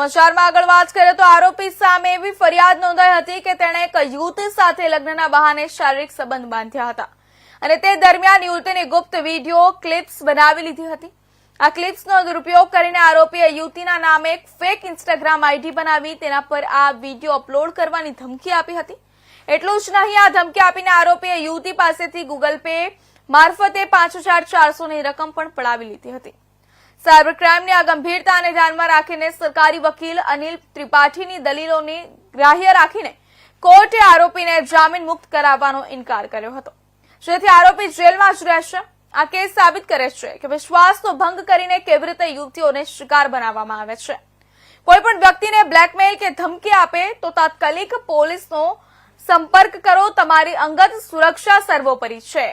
સમાચારમાં આગળ વાત કરીએ તો આરોપી સામે એવી ફરિયાદ નોંધાઈ હતી કે તેણે એક યુવતી સાથે લગ્નના બહાને શારીરિક સંબંધ બાંધ્યા હતા. અને તે દરમિયાન યુવતીની ગુપ્ત વીડિયો, ક્લિપ્સ બનાવી લીધી હતી. આ ક્લિપ્સનો દુરુપયોગ કરીને આરોપીએ યુવતીના નામે એક ફેક ઇન્સ્ટાગ્રામ આઈડી બનાવી તેના પર આ વીડિયો અપલોડ કરવાની ધમકી આપી હતી. એટલું જ નહીં, આ ધમકી આપીને આરોપીએ યુવતી પાસેથી ગૂગલ પે મારફતે પાંચ હજાર ચારસોની રકમ પણ પડાવી લીધી હતી. સાયબર ક્રાઇમની આ ગંભીરતાને ધ્યાનમાં રાખીને સરકારી વકીલ અનિલ ત્રિપાઠીની દલીલોને ગ્રાહ્ય રાખીને કોર્ટે આરોપીને જામીન મુક્ત કરાવવાનો ઇનકાર કર્યો હતો. જેથી આરોપી જેલમાં જ રહેશે. આ કેસ સાબિત કરે છે કે વિશ્વાસનો ભંગ કરીને કેવી રીતે યુવતીઓને શિકાર બનાવવામાં આવે છે. કોઈપણ વ્યક્તિને બ્લેકમેલ કે ધમકી આપે તો તાત્કાલિક પોલીસનો સંપર્ક કરો. તમારી અંગત સુરક્ષા સર્વોપરી છે.